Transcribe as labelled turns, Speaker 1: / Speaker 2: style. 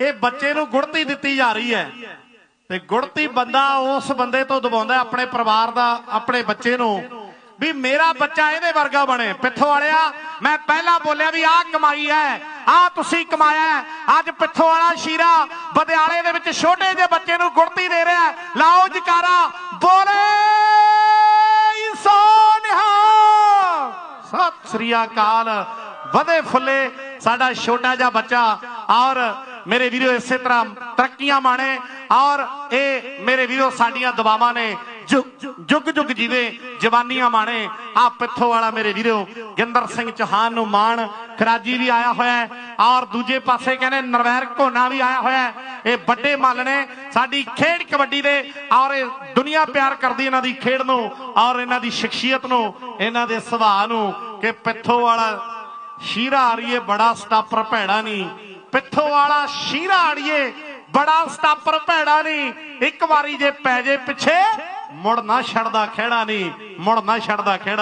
Speaker 1: ਇਹ ਬੱਚੇ ਨੂੰ ਗੁੜਤੀ ਦਿੱਤੀ ਜਾ ਰਹੀ ਹੈ। ਤੇ ਗੁੜਤੀ ਬੰਦਾ ਉਸ ਬੰਦੇ ਤੋਂ ਦਬਾਉਂਦਾ ਆਪਣੇ ਪਰਿਵਾਰ ਦਾ, ਆਪਣੇ ਬੱਚੇ ਨੂੰ। ਵੀ ਮੇਰਾ ਬੱਚਾ ਇਹਦੇ ਵਰਗਾ ਬਣੇ। ਪਿੱਥੋਂ ਵਾਲਿਆ, ਮੈਂ ਪਹਿਲਾਂ ਬੋਲਿਆ ਵੀ ਆਹ ਕਮਾਈ ਹੈ, ਆਹ ਤੁਸੀਂ ਕਮਾਇਆ ਅੱਜ ਪਿੱਥੋਂ ਵਾਲਾ ਸ਼ੀਰਾ ਬਦਿਆਲੇ ਦੇ ਵਿੱਚ ਛੋਟੇ ਜਿਹੇ ਬੱਚੇ ਨੂੰ ਗੁੜਤੀ ਦੇ ਰਿਹਾ ਲਾਓ ਜਕਾਰਾ, ਬੋਲੇ ਸੋਨਿਹਾ ਸਤਿ ਸ੍ਰੀ ਅਕਾਲ। ਵਧੇ ਫੁੱਲੇ ਸਾਡਾ ਛੋਟਾ ਜਿਹਾ ਬੱਚਾ ਔਰ ਮੇਰੇ ਵੀਰੋ, ਇਸੇ ਤਰ੍ਹਾਂ ਤਰੱਕੀਆਂ ਮਾਣੇ ਔਰ ਇਹ ਮੇਰੇ ਵੀਰੋ, ਸਾਡੀਆਂ ਦੁਆਵਾਂ ਨੇ। ਜੁਗ ਜੁਗ ਜੀਵੇ ਜਵਾਨੀਆਂ ਮਾਣੇ। ਆ ਪਿੱਥੋਂ ਵਾਲਾ ਮੇਰੇ ਵੀਰੋ, ਗਿੰਦਰ ਸਿੰਘ ਚੌਹਾਨ ਨੂੰ ਮਾਣ। ਖਰਾਜੀ ਵੀ ਆਇਆ ਹੋਇਆ ਔਰ ਦੂਜੇ ਪਾਸੇ ਕਹਿੰਦੇ ਨਰਵੈਰ ਘੋਨਾ ਵੀ ਆਇਆ ਹੋਇਆ ਇਹ ਵੱਡੇ ਮੱਲ ਨੇ। ਸਾਡੀ ਖੇਡ ਕਬੱਡੀ ਦੇ ਔਰ ਇਹ ਦੁਨੀਆ ਪਿਆਰ ਕਰਦੀ ਇਹਨਾਂ ਦੀ ਖੇਡ ਨੂੰ ਔਰ ਇਹਨਾਂ ਦੀ ਸ਼ਖਸੀਅਤ ਨੂੰ, ਇਹਨਾਂ ਦੇ ਸੁਭਾਅ ਨੂੰ ਕਿ ਪਿੱਥੋਂ ਵਾਲਾ ਸ਼ੀਰਾ ਆੜੀਏ ਬੜਾ ਸਟਾਪਰ ਭੈੜਾ ਨਹੀਂ। ਪਿੱਥੋਂ ਵਾਲਾ ਸ਼ੀਰਾ ਆੜੀਏ, ਬੜਾ ਸਟਾਪਰ ਭੈੜਾ ਨਹੀਂ। ਇੱਕ ਵਾਰੀ ਜੇ ਪੈ ਜੇ ਪਿੱਛੇ, ਮੁੜ ਨਾ ਛੱਡਦਾ ਖੇੜਾ ਨਹੀਂ, ਮੁੜ ਨਾ ਛੱਡਦਾ ਖੇੜਾ